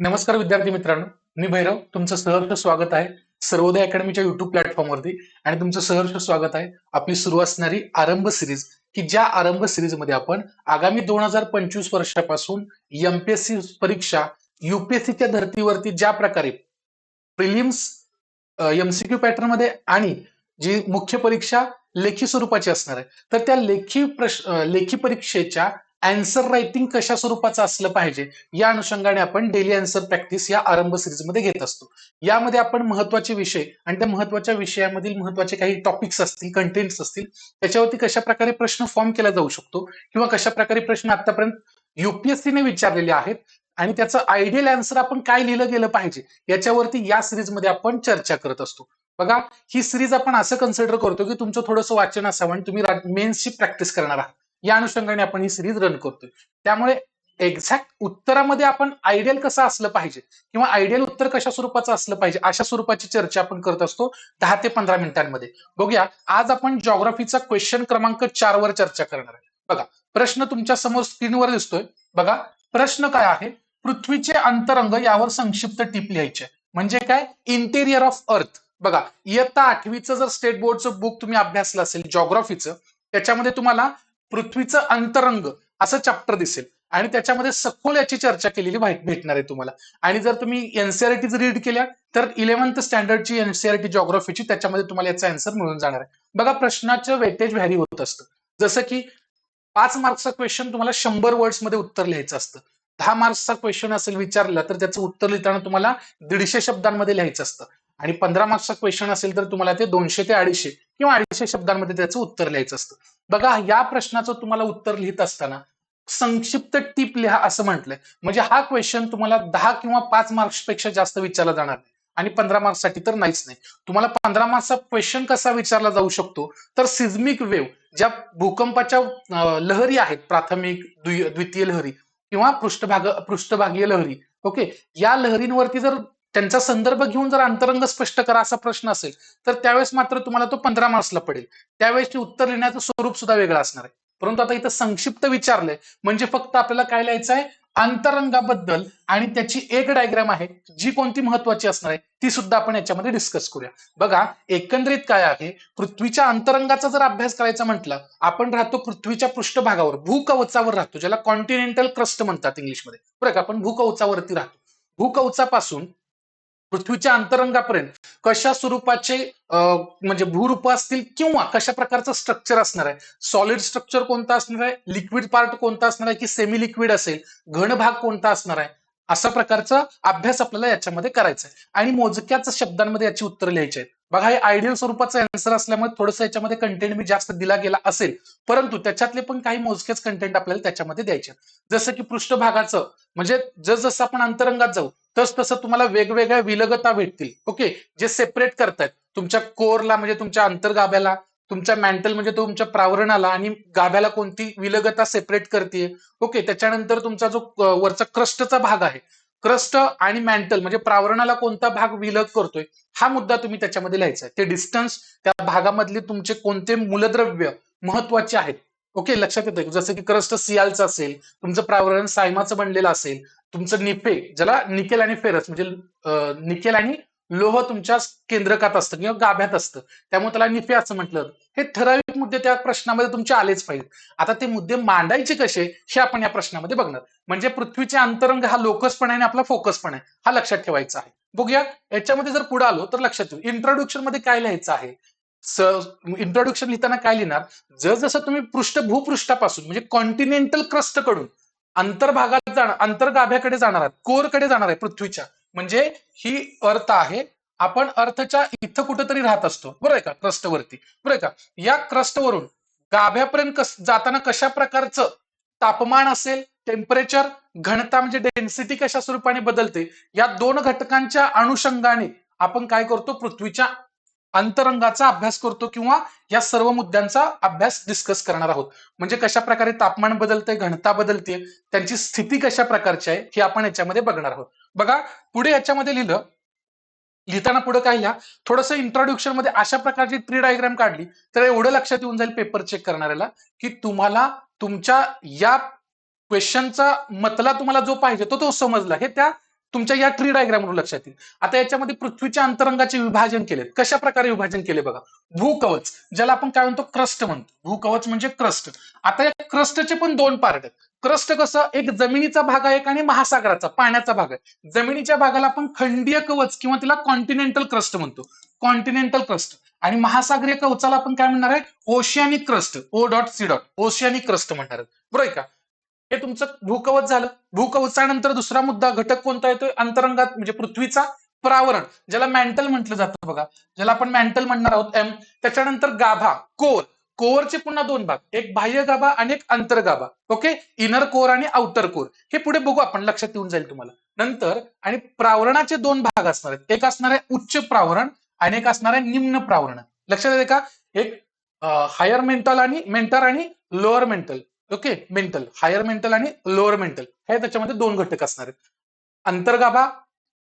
नमस्कार विद्यार्थी मित्रांनो. मी भैरव तुमचं सहर्ष स्वागत आहे सर्वोदय अकॅडमीच्या युट्यूब प्लॅटफॉर्मवरती आणि तुमचं सहर्ष स्वागत आहे आपली सुरू असणारी आरंभ सिरीज की ज्या आरंभ सिरीजमध्ये आपण आगामी दोन हजार पंचवीस वर्षापासून एमपीएससी परीक्षा युपीएससीच्या धर्तीवरती ज्या प्रकारे प्रिलिम्स एमसीक्यू पॅटर्नमध्ये आणि जी मुख्य परीक्षा लेखी स्वरूपाची असणार आहे तर त्या लेखी प्रश्न लेखी परीक्षेच्या अँसर रायटिंग कशा स्वरूपाचं असलं पाहिजे? या अनुषंगाने आपण डेली अँसर प्रॅक्टिस या आरंभ सिरीजमध्ये घेत असतो. यामध्ये आपण महत्त्वाचे विषय आणि त्या महत्त्वाच्या विषयामधील महत्त्वाचे काही टॉपिक्स असतील कंटेंट्स असतील त्याच्यावरती कशा प्रकारे प्रश्न फॉर्म केला जाऊ शकतो किंवा कशा प्रकारे प्रश्न आतापर्यंत युपीएससीने विचारलेले आहेत आणि त्याचं आयडियल अँसर आपण काय लिहिलं गेलं पाहिजे याच्यावरती या सिरीजमध्ये आपण चर्चा करत असतो. बघा ही सिरीज आपण असं कन्सिडर करतो की तुमचं थोडंसं वाचन असावं आणि तुम्ही मेन्सची प्रॅक्टिस करणार आहात. या अनुषंगाने आपण ही सिरीज रन करतोय. त्यामुळे एक्झॅक्ट उत्तरामध्ये आपण आयडियल कसं असलं पाहिजे किंवा आयडियल उत्तर कशा स्वरूपाचं असलं पाहिजे अशा स्वरूपाची चर्चा आपण करत असतो दहा ते पंधरा मिनिटांमध्ये. बघूया आज आपण जॉग्राफीचा क्वेश्चन क्रमांक चार वर चर्चा करणार आहे. बघा प्रश्न तुमच्यासमोर स्क्रीनवर दिसतोय. बघा प्रश्न काय आहे? पृथ्वीचे अंतरंग यावर संक्षिप्त टीप लिहायचे म्हणजे काय? इंटेरियर ऑफ अर्थ बघा इयत्ता आठवीचं जर स्टेट बोर्डचं बुक तुम्ही अभ्यासलं असेल जॉग्राफीचं त्याच्यामध्ये तुम्हाला पृथ्वीचं अंतरंग असं चॅप्टर दिसेल. आणि त्याच्यामध्ये सखोल याची चर्चा केलेली माहिती भेटणार आहे तुम्हाला. आणि जर तुम्ही एनसीआरटी रीड केल्या तर इलेव्हन्थ स्टँडर्डची एनसीआरटी जॉग्राफीची त्याच्यामध्ये तुम्हाला याचा आन्सर मिळून जाणार आहे. बघा प्रश्नाचं वेटेज व्हॅरी होत असतं. जसं की पाच मार्क्सचा क्वेश्चन तुम्हाला शंभर वर्ड्समध्ये उत्तर लिहायचं असतं. दहा मार्क्सचा क्वेश्चन असेल विचारला तर त्याचं उत्तर लिहिताना तुम्हाला दीडशे शब्दांमध्ये लिहायचं असतं. आणि पंधरा मार्क्सचा क्वेश्चन असेल तर तुम्हाला ते दोनशे ते अडीचशे. किंवा अडीचशे शब्दांमध्ये त्याचं उत्तर लिहायचं असतं. बघा या प्रश्नाचं तुम्हाला उत्तर लिहित असताना संक्षिप्त टिप लिहा असं म्हटलंय. म्हणजे हा क्वेश्चन तुम्हाला दहा किंवा पाच मार्क्सपेक्षा जास्त विचारला जाणार नाही. आणि पंधरा मार्क्ससाठी तर नाहीच नाही. तुम्हाला पंधरा मार्क्सचा क्वेश्चन कसा विचारला जाऊ शकतो? तर सिझमिक वेव्ह ज्या भूकंपाच्या लहरी आहेत प्राथमिक द्वितीय लहरी किंवा पृष्ठभाग पृष्ठभागीय लहरी ओके? या लहरींवरती जर त्यांचा संदर्भ घेऊन जर अंतरंग स्पष्ट करा असा प्रश्न असेल तर त्यावेळेस मात्र तुम्हाला तो पंधरा मार्क्सला पडेल. त्यावेळेस उत्तर लिहिण्याचं स्वरूप सुद्धा वेगळं असणार आहे. परंतु आता इथं संक्षिप्त विचारलंय म्हणजे फक्त आपल्याला काय लिहायचं आहे? अंतरंगाबद्दल आणि त्याची एक डायग्राम आहे जी कोणती महत्वाची असणार आहे ती सुद्धा आपण याच्यामध्ये डिस्कस करूया. बघा एकंदरीत काय आहे? पृथ्वीच्या अंतरंगाचा जर अभ्यास करायचा म्हटलं आपण राहतो पृथ्वीच्या पृष्ठभागावर भूकवचावर राहतो ज्याला कॉन्टिनेंटल क्रस्ट म्हणतात इंग्लिशमध्ये. बरं का? आपण भूकवचावरती राहतो. भूकवचापासून पृथ्वीच्या अंतरंगापर्यंत कशा स्वरूपाचे म्हणजे भूरूप असतील किंवा कशा प्रकारचं स्ट्रक्चर असणार आहे? सॉलिड स्ट्रक्चर कोणता असणार आहे? लिक्विड पार्ट कोणता असणार आहे? की सेमी लिक्विड असेल? घन भाग कोणता असणार आहे? अशा प्रकारचा अभ्यास आपल्याला याच्यामध्ये करायचा आहे. आणि मोजक्याच शब्दांमध्ये याची उत्तर लिहायची आहेत. बघा हे आयडियल स्वरूपाचं आन्सर असल्यामुळे थोडंसं याच्यामध्ये कंटेंट मी जास्त दिला गेला असेल परंतु त्याच्यातले पण काही मोजकेच कंटेंट आपल्याला त्याच्यामध्ये द्यायचे जसं की पृष्ठभागाचं म्हणजे जसजसं आपण अंतरंगात जाऊ तस तसं तुम्हाला वेगवेगळ्या विलगता भेटतील ओके? जे सेपरेट करतायत. तुमच्या कोरला म्हणजे तुमच्या अंतर्गाभ्याला तुमच्या मॅन्टल म्हणजे तुमच्या प्रावरणाला आणि गाभ्याला कोणती विलगता सेपरेट करते ओके? त्याच्यानंतर तुमचा जो वरचा क्रस्टचा भाग आहे क्रस्ट आणि मॅन्टल म्हणजे प्रावरणाला कोणता भाग विलग करतोय हा मुद्दा तुम्ही त्याच्यामध्ये लिहायचा आहे. ते डिस्टन्स त्या भागामधले तुमचे कोणते मूलद्रव्य महत्त्वाचे आहेत. ओके लक्षात येतं जसं की क्रस्ट सियालचं असेल तुमचं प्रावरण सायमाचं बनलेलं असेल तुमचं निफे ज्याला निकेल आणि फेरस म्हणजे निकेल आणि लोह तुमच्या केंद्रकात असतं किंवा गाभ्यात असतं. त्यामुळे त्याला निफे असं म्हटलं हे ठराविक मुद्दे त्या प्रश्नामध्ये तुमचे आलेच पाहिजेत. आता ते मुद्दे मांडायचे कसे हे आपण या प्रश्नामध्ये बघणार. म्हणजे पृथ्वीचे अंतरंग हा लोकस पण आहे आणि आपला फोकस पण आहे हा लक्षात ठेवायचा आहे. बघूया याच्यामध्ये जर पुढे आलो तर लक्षात ठेवू. इंट्रोडक्शनमध्ये काय लिहायचं आहे? इंट्रोडक्शन लिहिताना काय लिहिणार? जसजसं तुम्ही पृष्ठ भूपृष्ठापासून म्हणजे कॉन्टिनेंटल क्रस्टकडून अंतर्भागात जाणार अंतर्गाभ्याकडे जाणार आहात कोरकडे जाणार आहे पृथ्वीच्या. म्हणजे ही अर्थ आहे आपण अर्थच्या इथं कुठंतरी राहत असतो. बरोबर आहे का? क्रस्टवरती बरोबर आहे का? या क्रस्टवरून गाभ्यापर्यंत कस जाताना कशा प्रकारचं तापमान असेल टेम्परेचर घनता म्हणजे डेन्सिटी कशा स्वरूपाने बदलते या दोन घटकांच्या अनुषंगाने आपण काय करतो? पृथ्वीच्या अंतरंगाचा अभ्यास करतो किंवा या सर्व मुद्द्यांचा अभ्यास डिस्कस करणार आहोत. म्हणजे कशा प्रकारे तापमान बदलते घनता बदलते त्यांची स्थिती कशा प्रकारची आहे हे आपण याच्यामध्ये बघणार आहोत. बघा पुढे याच्यामध्ये लिहिलं लिहिताना पुढे काय लिहा? थोडंसं इंट्रोडक्शनमध्ये अशा प्रकारची ट्री डायग्राम काढली तर एवढं लक्षात येऊन जाईल पेपर चेक करणाऱ्याला की तुम्हाला तुमच्या या क्वेश्चनचा मतला तुम्हाला जो पाहिजे तो तो समजला. हे त्या तुमच्या या ट्री डायग्रामवरून लक्षात येईल. आता याच्यामध्ये पृथ्वीच्या अंतरंगाचे विभाजन केले कशा प्रकारे विभाजन केले बघा? भूकवच ज्याला आपण काय म्हणतो? क्रस्ट म्हणतो. भूकवच म्हणजे क्रस्ट आता या क्रस्टचे पण दोन पार्ट आहेत. क्रस्ट कसं? एक जमिनीचा भाग आहे आणि महासागराचा पाण्याचा भाग आहे. जमिनीच्या भागाला आपण खंडीय कवच किंवा तिला कॉन्टिनेंटल क्रस्ट म्हणतो. कॉन्टिनेंटल क्रस्ट आणि महासागरीय कवचाला आपण काय म्हणणार आहे? Oceanic crust O dot C dot oceanic crust म्हणणार आहे बरोबर आहे का? हे तुमचं भूकवच झालं. भूकवचानंतर दुसरा मुद्दा घटक कोणता येतोय? अंतरंगात म्हणजे पृथ्वीचा प्रावरण ज्याला मॅन्टल म्हटलं जातं बघा. ज्याला आपण मॅन्टल म्हणणार आहोत एम त्याच्यानंतर गाभा कोर. कोअरचे पुन्हा दोन भाग एक बाह्य गाभा आणि एक अंतर्गाभा ओके इनर कोर आणि आउटर कोर हे पुढे बघू आपण लक्षात येऊन जाईल तुम्हाला. नंतर आणि प्रावरणाचे दोन भाग असणार आहेत. एक असणार आहे उच्च प्रावरण आणि एक असणार आहे निम्न प्रावरण. लक्षात येते का? एक हायर मेंटल आणि मेंटर आणि lower mantle okay mantle higher mantle आणि लोअर मेंटल हे त्याच्यामध्ये दोन घटक असणार आहेत. अंतर्गाभा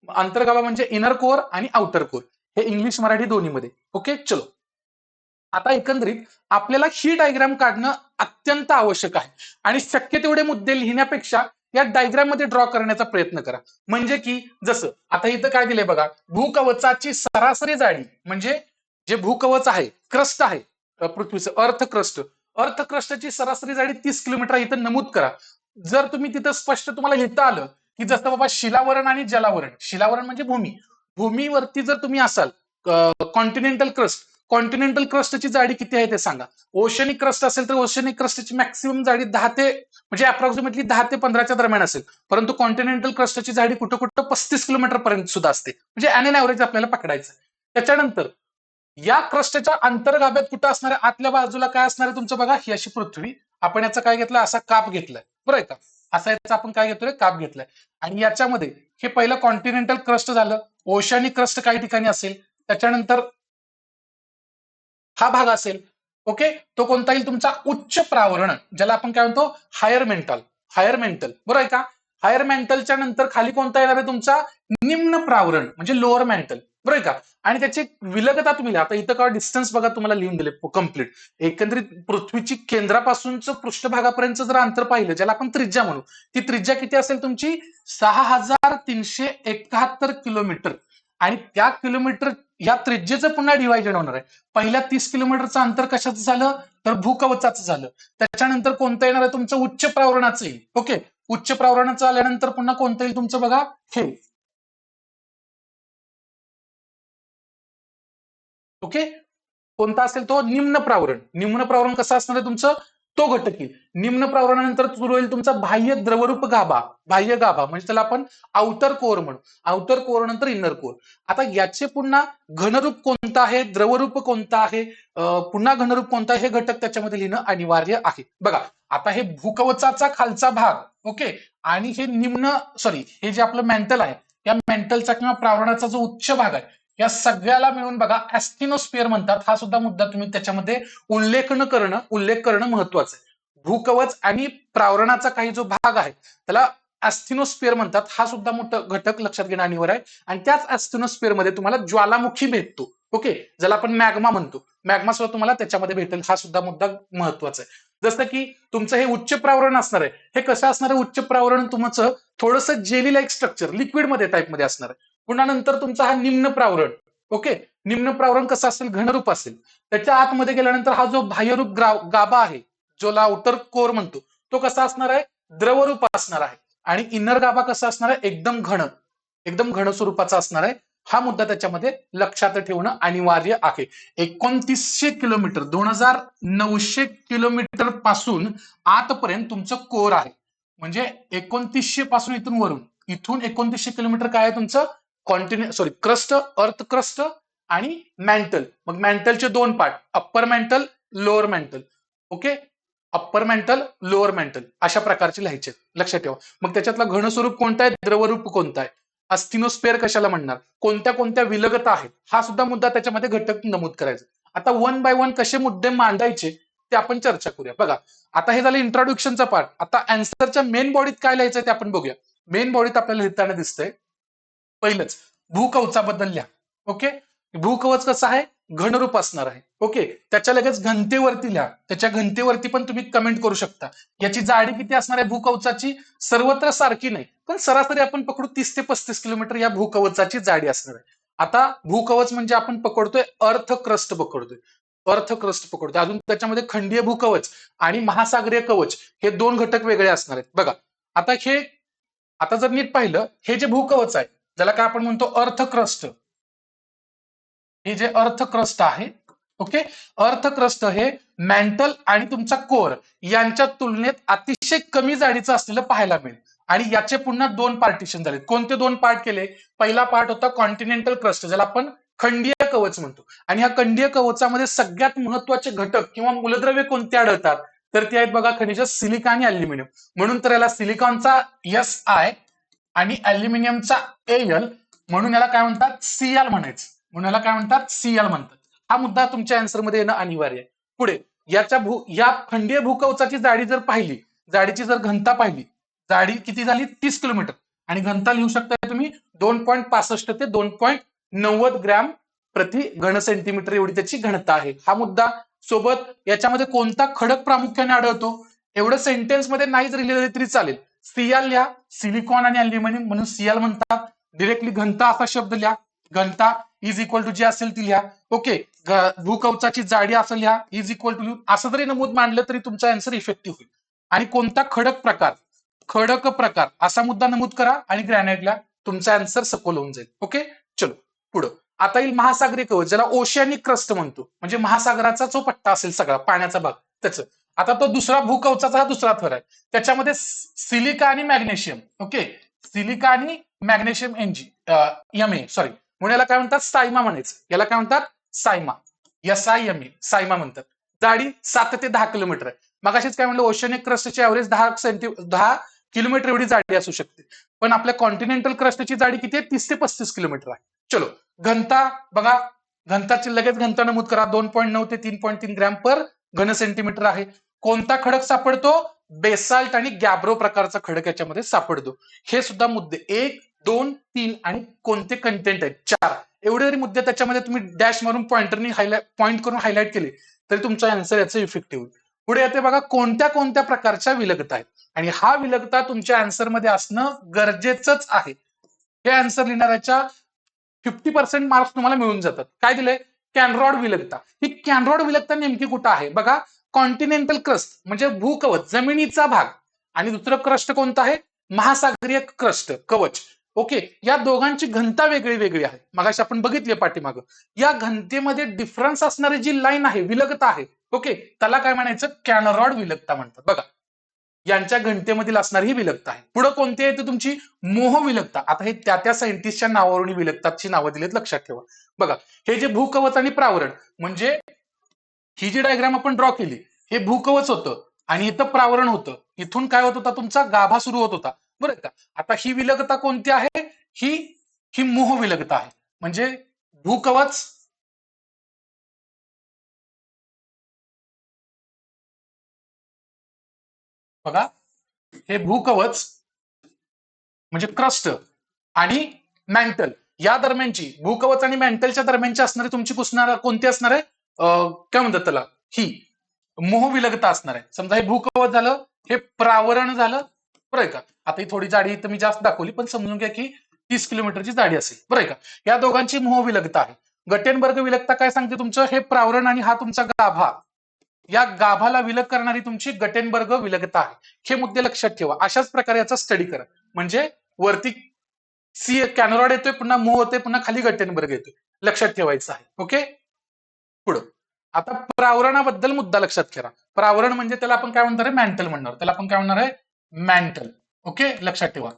अंतर्गाभा म्हणजे इनर कोर आणि आउटर कोर हे इंग्लिश मराठी दोन्हीमध्ये. ओके चलो. आता एकंदरीत आपल्याला ही डायग्राम काढणं अत्यंत आवश्यक आहे. आणि शक्य तेवढे मुद्दे लिहिण्यापेक्षा या डायग्राममध्ये ड्रॉ करण्याचा प्रयत्न करा. म्हणजे की जसं आता इथं काय दिलंय बघा भूकवचाची सरासरी जाडी म्हणजे जे भूकवच आहे क्रस्ट आहे पृथ्वीचं अर्थ क्रस्ट. अर्थ क्रस्टची सरासरी जाडी तीस किलोमीटर इथं नमूद करा. जर तुम्ही तिथं स्पष्ट तुम्हाला लिहिता आलं की जसं बाबा शिलावरण आणि जलावरण शिलावरण म्हणजे भूमी. भूमीवरती जर तुम्ही असाल कॉन्टिनेंटल क्रस्ट कॉन्टिनेंटल क्रस्टची जाडी किती आहे ते सांगा. ओशनिक क्रस्ट असेल तर ओशनिक क्रस्टची मॅक्सिमम जाडी दहा ते म्हणजे अप्रॉक्सिमेटली दहा ते पंधराच्या दरम्यान असेल. परंतु कॉन्टिनेंटल क्रस्टची जाडी कुठं कुठं पस्तीस किलोमीटर पर्यंत सुद्धा असते. म्हणजे अॅन ऍव्हरेज आपल्याला पकडायचं त्याच्यानंतर या क्रस्टच्या अंतर्गाभ्यात कुठं असणार आतल्या बाजूला काय असणार आहे तुमचं बघा? ही अशी पृथ्वी. आपण याचा काय घेतलं? असा काप घेतलाय. बरोबर का? असा याचा आपण काय घेतोय? काप घेतलाय. आणि याच्यामध्ये हे पहिलं कॉन्टिनेंटल क्रस्ट झालं. ओशानिक क्रस्ट काही ठिकाणी असेल. त्याच्यानंतर हा भाग असेल. ओके? तो कोणता येईल? तुमचा उच्च प्रावरण ज्याला आपण काय म्हणतो? Higher mantle. Higher mantle. बरोबर आहे का? हायर मेंटलच्या नंतर खाली कोणता येणार आहे तुमचा? निम्न प्रावरण म्हणजे लोअर मेंटल बरोबर आहे का? आणि त्याची विलगता तुम्ही लिहा. आता इथं का डिस्टन्स बघा तुम्हाला लिहून दिले कंप्लीट एकंदरीत पृथ्वीची केंद्रापासूनच पृष्ठभागापर्यंत जर अंतर पाहिलं ज्याला आपण त्रिज्या म्हणू ती त्रिज्या किती असेल तुमची? सहा हजार तीनशे एकाहत्तर किलोमीटर. आणि त्या किलोमीटर या त्रिज्येचं पुन्हा डिव्हायजन होणार आहे. पहिल्या तीस किलोमीटरचं अंतर कशाचं झालं? तर भूकवचाचं झालं. त्याच्यानंतर कोणतं येणार आहे तुमचं? उच्च प्रावरणाचं येईल. ओके? उच्च प्रावरणाचं आल्यानंतर पुन्हा कोणतं येईल तुमचं बघा? हे. ओके? कोणता असेल तो? निम्न प्रावरण. निम्न प्रावरण कसं असणार आहे तुमचं? तो घटक येईल. निम्न प्रावरणानंतर सुरू होईल तुमचा बाह्य द्रवरूप गाभा. बाह्य गाभा म्हणजे त्याला आपण आउटर कोर म्हणू. आउटर कोर नंतर इनर कोर आता याचे पुन्हा घनरूप कोणतं आहे? द्रवरूप कोणतं आहे? पुन्हा घनरूप कोणतं आहे? हे घटक त्याच्यामध्ये लिहिणं अनिवार्य आहे. बघा आता हे भूकवचाचा खालचा भाग ओके? आणि हे निम्न सॉरी हे जे आपलं मेंटल आहे या मेंटलचा किंवा प्रावरणाचा जो उच्च भाग आहे या सगळ्याला मिळून बघा ऍस्टिनोस्पियर म्हणतात. हा सुद्धा मुद्दा तुम्ही त्याच्यामध्ये उल्लेख न करणं उल्लेख करणं महत्वाचं आहे. भूकवच आणि प्रावरणाचा काही जो भाग आहे त्याला ऍस्थिनोस्पियर म्हणतात. हा सुद्धा मोठा घटक लक्षात घेणं अनिवार्य आहे. आणि त्याच ऍस्थिनोस्पियरमध्ये तुम्हाला ज्वालामुखी भेटतो. ओके? ज्याला आपण मॅग्मा म्हणतो. मॅग्मा सुद्धा तुम्हाला त्याच्यामध्ये भेटेल. हा सुद्धा मुद्दा महत्त्वाचा आहे. जसं की तुमचं हे उच्च प्रावरण असणार आहे. हे कसं असणार आहे? उच्च प्रावरण तुमचं थोडंसं जेली लाईक स्ट्रक्चर लिक्विडमध्ये टाईपमध्ये असणार आहे. पुन्हा नंतर तुमचा हा निम्न प्रावरण. ओके निम्न प्रावरण कसं असेल? घनरूप असेल. त्याच्या आतमध्ये गेल्यानंतर हा जो बाह्यरूप गाभा आहे ज्याला आउटर कोर म्हणतो तो कसा असणार आहे? द्रवरूप असणार आहे. आणि इनर गाभा कसा असणार आहे? एकदम घन. एकदम घन स्वरूपाचा असणार आहे. हा मुद्दा त्याच्यामध्ये लक्षात ठेवणं अनिवार्य आहे. एकोणतीसशे किलोमीटर दोन हजार नऊशे किलोमीटरपासून आतपर्यंत तुमचं कोर आहे. म्हणजे एकोणतीसशे पासून इथून वरून. इथून एकोणतीसशे किलोमीटर काय आहे तुमचं? Continue sorry crust earth crust आणि मॅन्टल मग मॅन्टलचे दोन part upper mantle lower mantle okay upper mantle lower mantle अशा प्रकारचे लिहायचे. लक्षात ठेवा. मग त्याच्यातला घनस्वरूप कोणता आहे? द्रवरूप कोणता आहे? अस्थिनोस्पेअर कशाला म्हणणार? कोणत्या कोणत्या विलगता आहेत? हा सुद्धा मुद्दा त्याच्यामध्ये घटक नमूद करायचा. आता वन बाय वन कसे मुद्दे मांडायचे? ते आपण चर्चा करूया. बघा आता हे झालं इंट्रोडक्शनचा पार्ट आता अँसरच्या मेन बॉडीत काय लिहायचं ते आपण बघूया. मेन बॉडीत आपल्याला लिहिताना दिसतंय. पहिलंच. भूकवचा लिहा. ओके? भूकवच कसं आहे? घनरूप असणार आहे. ओके? त्याच्या लगेच घनतेवरती लिहा. त्याच्या घनतेवरती पण तुम्ही कमेंट करू शकता. याची जाडी किती असणार आहे भूकवचाची? सर्वत्र सारखी नाही. पण सरासरी आपण पकडू तीस ते पस्तीस किलोमीटर या भूकवचाची जाडी असणार आहे. आता भूकवच म्हणजे आपण पकडतोय अर्थ क्रस्ट पकडतोय. Earth crust पकडतोय. अजून त्याच्यामध्ये खंडीय भूकवच आणि महासागरीय कवच हे दोन घटक वेगळे असणार आहेत. बघा. आता हे आता जर नीट पाहिलं हे जे भूकवच आहे ज्याला काय आपण म्हणतो अर्थ क्रस्ट हे जे अर्थ क्रस्ट आहे ओके? अर्थ क्रस्ट हे मॅन्टल आणि तुमचा कोर यांच्या तुलनेत अतिशय कमी जाडीचं असलेलं पाहायला मिळेल. आणि याचे पुन्हा दोन पार्टिशन झाले कोणते दोन पार्ट केले? पहिला पार्ट होता कॉन्टिनेंटल क्रस्ट ज्याला आपण खंडीय कवच म्हणतो. आणि ह्या खंडीय कवचामध्ये सगळ्यात महत्त्वाचे घटक किंवा मूलद्रव्य कोणते आढळतात? तर ते आहेत बघा खनिज सिलिका आणि अल्युमिनियम म्हणून तर याला सिलिकॉनचा एस आय आणि अल्युमिनियमचा एल म्हणून याला काय म्हणतात? सीएल म्हणायचं. म्हणून याला काय म्हणतात? सीएल म्हणतात. हा मुद्दा तुमच्या आन्सरमध्ये येणं अनिवार्य आहे. पुढे याच्या भू या खंडीय भूकवचाची जाडी जर पाहिली जाडीची जर घनता पाहिली जाडी किती झाली? तीस किलोमीटर. आणि घनता लिहू शकता तुम्ही दोन पॉईंट पासष्ट ते दोन पॉईंट नव्वद ग्रॅम प्रति घन सेंटीमीटर एवढी त्याची घनता आहे. हा मुद्दा सोबत याच्यामध्ये कोणता खडक प्रामुख्याने आढळतो? एवढं सेंटेन्समध्ये नाही जर लिहिलं तरी चालेल. सियाल लिहा. सिलिकॉन आणि अल्युमिनियम म्हणून सियाल म्हणतात. डिरेक्टली घनता असा शब्द लिहा. घनता इज इक्वल टू जी असेल ती लिहा. ओके भूकवचाची जाडी असं लिहा. इज इक्वल टू असं जरी नमूद मांडलं तरी तुमचा आन्सर इफेक्टिव्ह होईल. आणि कोणता खडक प्रकार? खडक प्रकार. असा मुद्दा नमूद करा आणि ग्रॅनाइटला तुमचा आन्सर सखोल होऊन जाईल. ओके चलो पुढं. आता येईल महासागरी कवच. ज्याला ओशियानिक क्रस्ट म्हणतो. म्हणजे महासागराचा जो पट्टा असेल सगळा पाण्याचा भाग. त्याचं. आता तो दुसरा भूकवचाचा हा दुसरा थर आहे. त्याच्यामध्ये सिलिका आणि मॅग्नेशियम. ओके? सिलिका आणि magnesium NG M A sorry म्हणून याला काय म्हणतात? सायमा म्हणायचं. याला काय म्हणतात? SIMA. S I M A SIMA म्हणतात. जाडी सात ते दहा किलोमीटर आहे. मग अशीच काय म्हणलं? ओशनिक क्रस्टची ऍव्हरेज दहा सेंटी दहा किलोमीटर एवढी जाडी असू शकते. पण आपल्या कॉन्टिनेंटल क्रस्टची जाडी किती आहे? तीस ते पस्तीस किलोमीटर आहे. चलो घनता बघा. घनताची लगेच घनता नमूद करा. दोन पॉईंट नऊ ते तीन पॉईंट तीन ग्रॅम पर घन सेंटीमीटर आहे. कोणता खडक सापडतो? बेसाल्ट आणि गॅब्रो प्रकारचा खडक याच्यामध्ये सापडतो. हे सुद्धा मुद्दे एक दोन तीन आणि कोणते कंटेंट आहेत? चार. एवढे जरी मुद्दे त्याच्यामध्ये तुम्ही डॅश मारून पॉइंटरनी हायलाइट पॉईंट करून हायलाइट केले तरी तुमचा आन्सर याचं इफेक्टिव्ह होईल. पुढे येते बघा कोणत्या कोणत्या प्रकारच्या विलगता आहेत? आणि हा विलगता तुमच्या आन्सरमध्ये असणं गरजेचंच आहे. हे आन्सर लिहिणाऱ्याच्या फिफ्टी पर्सेंट मार्क्स तुम्हाला मिळून जातात. काय दिले कॅनरॉड विलगता. ही कॅनरॉड विलगता नेमकी कुठं आहे? बघा कॉन्टिनेंटल क्रस्ट म्हणजे भूकवच जमिनीचा भाग. आणि दुसरं क्रस्ट कोणतं आहे? महासागरीय क्रस्ट कवच. ओके या दोघांची घनता वेगळी वेगळी आहे. मगाशी आपण बघितली पाठीमागं. या घनतेमध्ये डिफरन्स असणारी जी लाईन आहे विलगता आहे. ओके त्याला काय म्हणायचं? कॅनरॉड विलगता म्हणतात. बघा. यांच्या घनतेमधील असणारी ही विलगता आहे. पुढे कोणती आहे तुमची? मोह विलगता. आता हे त्या त्या सायंटिस्टच्या नावावरून विलगताची नावं दिलीत. लक्षात ठेवा. बघा. हे जे भूकवच आणि प्रावरण म्हणजे ही जी डायग्राम आपण ड्रॉ केली हे भूकवच होतं आणि इथं प्रावरण होतं. इथून काय होत होता तुमचा? गाभा सुरू होत होता. बरं का? आता ही विलगता कोणती आहे? ही ही मोह विलगता आहे. म्हणजे भूकवच बघा हे भूकवच म्हणजे क्रस्ट आणि मॅन्टल या दरम्यानची भूकवच आणि मॅन्टलच्या दरम्यानची असणारी तुमची पुसणार कोणती असणार आहे? काय म्हणतात त्याला? ही. मोहविलगता असणार आहे. समजा हे भूकवत झालं हे प्रावरण झालं बरं का? आता ही थोडी जाडी तर मी जास्त दाखवली पण समजून घ्या की तीस किलोमीटरची जाडी असेल. बरं का? या दोघांची मोहविलगता आहे. गटेनबर्ग विलगता काय सांगते तुमचं? हे प्रावरण आणि हा तुमचा गाभा. या गाभाला विलग करणारी तुमची गटेनबर्ग विलगता आहे. हे मुद्दे लक्षात ठेवा. अशाच प्रकारे याचा स्टडी करा. म्हणजे वरती सी कॅनरॉड येतोय पुन्हा मोह होतोय पुन्हा खाली गटेनबर्ग येतोय. लक्षात ठेवायचं आहे. ओके? पुढं. आता प्रावरणाबद्दल मुद्दा लक्षात घ्या प्रावरण म्हणजे त्याला आपण काय म्हणणार आहे? मॅन्टल म्हणणार. त्याला आपण काय म्हणणार आहे? मॅन्टल ओके लक्षात ठेवा.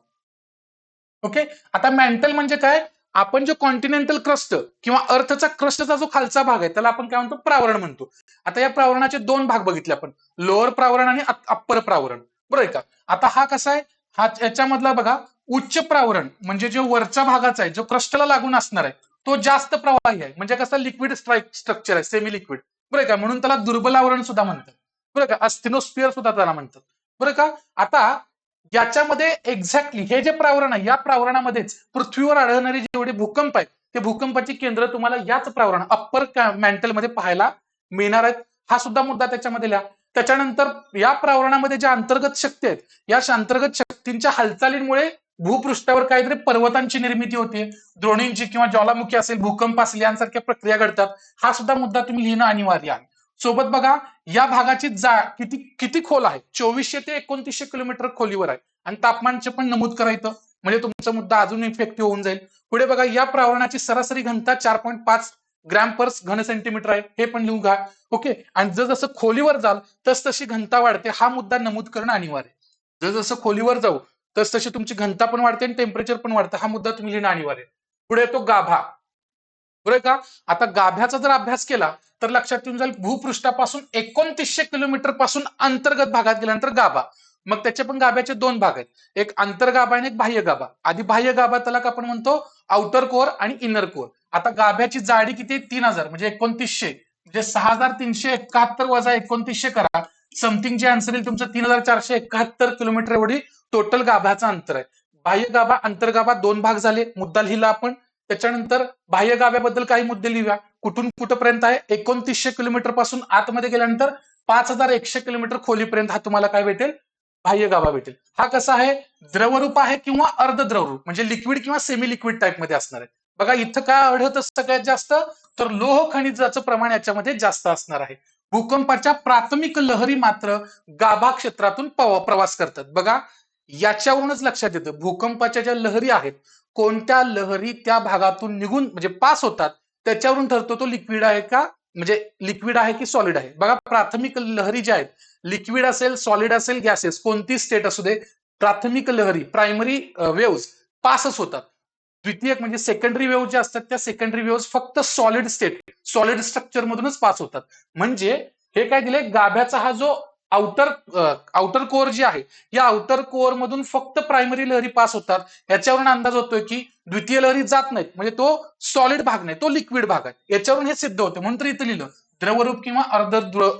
ओके आता मॅन्टल म्हणजे काय? आपण जो कॉन्टिनेंटल क्रस्ट किंवा अर्थचा क्रस्टचा जो खालचा भाग आहे त्याला आपण काय म्हणतो? प्रावरण म्हणतो. आता या प्रावरणाचे दोन भाग बघितले आपण. लोअर प्रावरण आणि अप्पर प्रावरण. बरोबर का? आता हा कसा आहे? हा याच्यामधला बघा उच्च प्रावरण म्हणजे जो वरच्या भागाचा आहे जो क्रस्टला लागून असणार आहे तो जास्त प्रवाही आहे. म्हणजे कसं लिक्विड स्ट्रक्चर आहे सेमी लिक्विड बरं का? म्हणून त्याला दुर्बल आवरण सुद्धा म्हणतात. बरं का? अस्थिनोस्फिअर सुद्धा त्याला म्हणतात. बरं का? आता याच्यामध्ये एक्झॅक्टली हे जे प्रावरण आहे या प्रावरणामध्येच पृथ्वीवर आढळणारे जेवढे भूकंप आहेत ते भूकंपाची केंद्र तुम्हाला याच प्रावरण अप्पर मॅन्टलमध्ये पाहायला मिळणार आहेत. हा सुद्धा मुद्दा त्याच्यामध्ये लिहा. त्याच्यानंतर या प्रावरणामध्ये ज्या अंतर्गत शक्ती आहेत या अंतर्गत शक्तींच्या हालचालींमुळे भूपृष्ठावर काहीतरी पर्वतांची निर्मिती होते. द्रोणींची किंवा ज्वालामुखी असेल भूकंप असेल यांसारख्या प्रक्रिया घडतात. हा सुद्धा मुद्दा तुम्ही लिहिणं अनिवार्य आहे. सोबत बघा या भागाची जा किती किती खोल आहे? चोवीसशे ते एकोणतीसशे किलोमीटर खोलीवर आहे. आणि तापमानचे पण नमूद करायचं म्हणजे तुमचा मुद्दा अजून इफेक्टिव्ह होऊन जाईल. पुढे बघा या प्रावरणाची सरासरी घनता चार पॉईंट पाच ग्रॅम पर घन सेंटीमीटर आहे. हे पण लिहून घ्या. ओके? आणि जर जसं खोलीवर जाल तस तशी घनता वाढते. हा मुद्दा नमूद करणं अनिवार्य जस जसं खोलीवर जाऊ तस तशी तुमची घनता पण वाढते आणि टेम्परेचर पण वाढतं. हा मुद्दा तुम्ही लिहिणं अनिवार्य. पुढे येतो गाभा. बरोबर का? आता गाभ्याचा जर अभ्यास केला तर लक्षात येऊन जाईल भूपृष्ठापासून एकोणतीसशे किलोमीटरपासून अंतर्गत भागात गेल्यानंतर गाभा. मग त्याचे पण गाभ्याचे दोन भाग आहेत. एक अंतर्गाभा आणि एक बाह्य गाभा. आधी बाह्य गाभा त्याला का आपण म्हणतो आउटर कोअर आणि इनर कोअर आता गाभ्याची जाडी किती आहे? तीन हजार म्हणजे एकोणतीसशे. म्हणजे सहा हजार तीनशे एकाहत्तर वजा एकोणतीसशे करा. समथिंग जे आन्सर येईल तुमचं तीन हजार चारशे एकाहत्तर किलोमीटर एवढी टोटल गाभ्याचं अंतर आहे. बाह्य गाभा अंतर्गाभा दोन भाग झाले. मुद्दा लिहिला आपण. त्याच्यानंतर बाह्य गाभ्याबद्दल काही मुद्दे लिहूया. कुठून कुठपर्यंत आहे? एकोणतीसशे किलोमीटरपासून आतमध्ये गेल्यानंतर पाच हजार एकशे किलोमीटर खोलीपर्यंत हा तुम्हाला काय भेटेल? बाह्य गाभा भेटेल. हा कसा आहे? द्रवरूप आहे किंवा अर्ध द्रवरूप म्हणजे लिक्विड किंवा सेमी लिक्विड टाईपमध्ये असणार आहे. बघा इथं काय आढळतं सगळ्यात जास्त? तर लोह खनिजाचं प्रमाण याच्यामध्ये जास्त असणार आहे. भूकंपाच्या प्राथमिक लहरी मात्र गाभा क्षेत्रातून प्रवास करतात. बघा याच्यावरूनच लक्षात येतं. भूकंपाच्या ज्या लहरी आहेत कोणत्या लहरी त्या भागातून निघून म्हणजे पास होतात त्याच्यावरून ठरतो तो लिक्विड आहे का? म्हणजे लिक्विड आहे की सॉलिड आहे? बघा प्राथमिक लहरी ज्या आहेत लिक्विड असेल सॉलिड असेल गॅसेस कोणती स्टेट असू दे प्राथमिक लहरी प्रायमरी वेव्स पासच होतात. द्वितीयक म्हणजे सेकंडरी वेव्ह जे असतात त्या सेकंडरी वेव्ह फक्त सॉलिड स्टेट सॉलिड स्ट्रक्चर मधूनच पास होतात. म्हणजे हे काय दिले गाभ्याचा हा जो आउटर आउटर कोअर जे आहे या आउटर कोअर मधून फक्त प्रायमरी लहरी पास होतात. याच्यावरून अंदाज होतोय की द्वितीय लहरी जात नाहीत. म्हणजे तो सॉलिड भाग नाही तो लिक्विड भाग आहे. याच्यावरून हे सिद्ध होतं. म्हणून तर इथं लिहिलं द्रवरूप किंवा अर्ध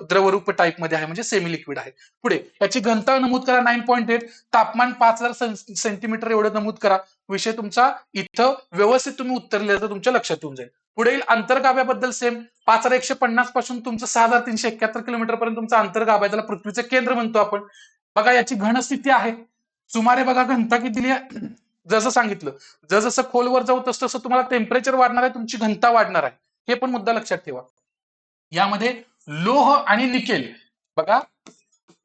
द्रवरूप टाईपमध्ये आहे म्हणजे सेमी लिक्विड आहे. पुढे याची घनता नमूद करा नाईन पॉईंट एट तापमान पाच हजार सेंटीमीटर एवढं नमूद करा. विषय तुमचा इथं व्यवस्थित तुम्ही उत्तर लिहिलं तर तुमच्या लक्षात येऊन जाईल. पुढील अंतर्गाभ्याबद्दल सेम पाच हजार एकशे पन्नासपासून तुमचं सहा हजार तीनशे एक्क्याहत्तर किलोमीटर पर्यंत तुमचा अंतर्गाभ आहे त्याला पृथ्वीचं केंद्र म्हणतो आपण. बघा याची घनस्थिती आहे. सुमारे बघा घनता किती दिली आहे? जसं सांगितलं जसं खोलवर जाऊ तसं तसं तुम्हाला टेम्परेचर वाढणार आहे तुमची घनता वाढणार आहे. हे पण मुद्दा लक्षात ठेवा. यामध्ये लोह आणि निकेल. बघा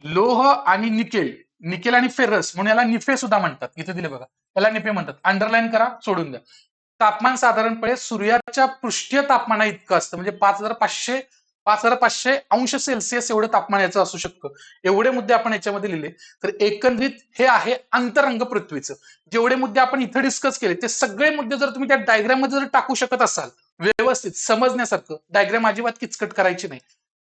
लोह आणि निकेल. निकेल आणि फेरस म्हणून याला निफे सुद्धा म्हणतात. इथे दिले बघा. याला निफे म्हणतात. अंडरलाईन करा सोडून द्या. तापमान साधारणपणे सूर्याच्या पृष्ठीय तापमाना इतकं असतं. म्हणजे पाच हजार पाचशे पाच हजार पाचशे अंश सेल्सिअस एवढं तापमान याचं असू शकतं. एवढे मुद्दे आपण याच्यामध्ये लिहिले. तर एकंदरीत हे आहे अंतरंग पृथ्वीचं. जेवढे मुद्दे आपण इथं डिस्कस केले ते सगळे मुद्दे जर तुम्ही त्या डायग्राममध्ये जर टाकू शकत असाल व्यवस्थित समजण्यासारखं डायग्राम अजिबात किचकट करायची नाही.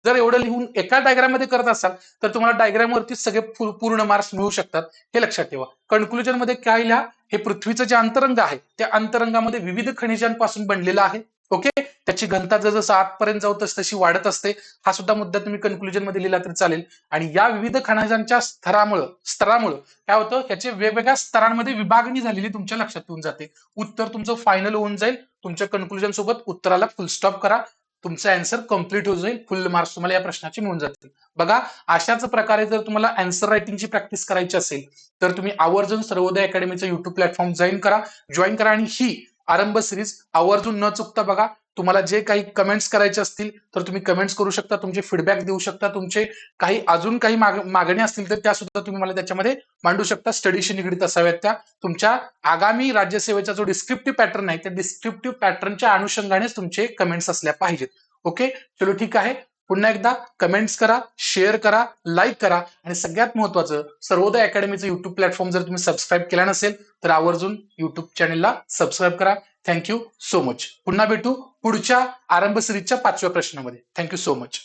जर एवढं लिहून एका डायग्राममध्ये करत असाल तर तुम्हाला डायग्राम वरती सगळे पूर्ण मार्क्स मिळू शकतात. हे लक्षात ठेवा. कन्क्लुजनमध्ये काय लिहा? हे पृथ्वीचं जे अंतरंग आहे त्या अंतरंगामध्ये विविध खनिजांपासून बनलेलं आहे. ओके त्याची घनता जसं आतपर्यंत जाऊ तस तशी वाढत असते. हा सुद्धा मुद्दा तुम्ही कन्क्लुजनमध्ये लिहिला तरी चालेल. आणि या विविध खनिजांच्या स्तरामुळं स्तरामुळं काय होतं? याचे वेगवेगळ्या स्तरांमध्ये विभागणी झालेली तुमच्या लक्षात येऊन जाते. उत्तर तुमचं फायनल होऊन जाईल. तुमच्या कन्क्लुजन सोबत उत्तराला फुल स्टॉप करा. तुमचा अँसर कंप्लीट होऊन जाईल. फुल मार्क्स तुम्हाला या प्रश्नाचे मिळून जातील. बघा अशाच प्रकारे जर तुम्हाला अँसर रायटिंगची प्रॅक्टिस करायची असेल तर तुम्ही आवर्जून सर्वोदय अकॅडमीचं युट्यूब प्लॅटफॉर्म जॉईन करा. जॉईन करा आणि ही आरंभ सिरीज आवर्जून न चुकता बघा. तुम्हाला जे काही कमेंट्स करायचे असतील तर तुम्ही कमेंट्स करू शकता तुमचे फीडबॅक देऊ शकता तुमचे काही अजून काही माग- मागण्या असतील तर त्या सुद्धा तुम्ही मला त्याच्यामध्ये मांडू शकता स्टडीशी निगडीत असाव्यात त्या. तुमच्या आगामी राज्यसेवेचा जो डिस्क्रिप्टिव्ह पॅटर्न आहे त्या डिस्क्रिप्टिव्ह पॅटर्नच्या अनुषंगानेच तुमचे कमेंट्स असल्या पाहिजेत. ओके चलो ठीक आहे. पुन्हा एकदा कमेंट्स करा शेअर करा लाईक करा. आणि सगळ्यात महत्वाचं सर्वोदय अकॅडमीचं युट्यूब प्लॅटफॉर्म जर तुम्ही सबस्क्राईब केला नसेल तर आवर्जून युट्यूब चॅनेलला सबस्क्राईब करा. थँक्यू सो मच पुन्हा भेटू पुढच्या आरंभ सिरीजच्या पाचव्या प्रश्नामध्ये. Thank you so much